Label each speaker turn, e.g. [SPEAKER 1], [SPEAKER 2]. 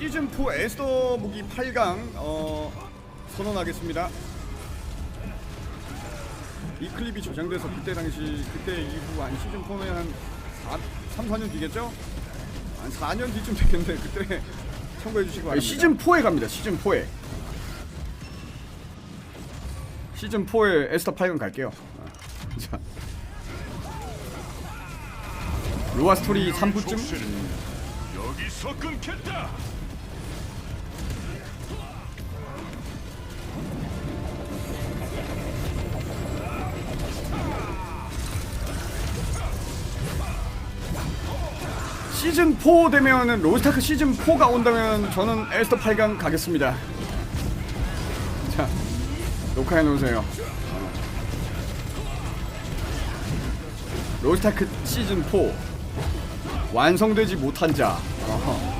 [SPEAKER 1] 시즌 4 에스더 무기 8강 어, 선언하겠습니다. 이 클립이 저장돼서 그때 당시 그때 이후 한 시즌 4는 한 4, 3, 4년 뒤겠죠? 한 4년 뒤쯤 되겠는데 그때 참고해 주시기 바랍니다. 시즌 4에 갑니다. 시즌 4에. 시즌 4에 에스터 8강 갈게요. 어. 자. 로아 스토리 3부쯤
[SPEAKER 2] 여기서 끊겠다.
[SPEAKER 1] 시즌 4 되면은 로스타크 시즌 4가 온다면 저는 에스터 8강 가겠습니다. 자, 녹화해 놓으세요. 로스타크 시즌 4 완성되지 못한 자. 어허.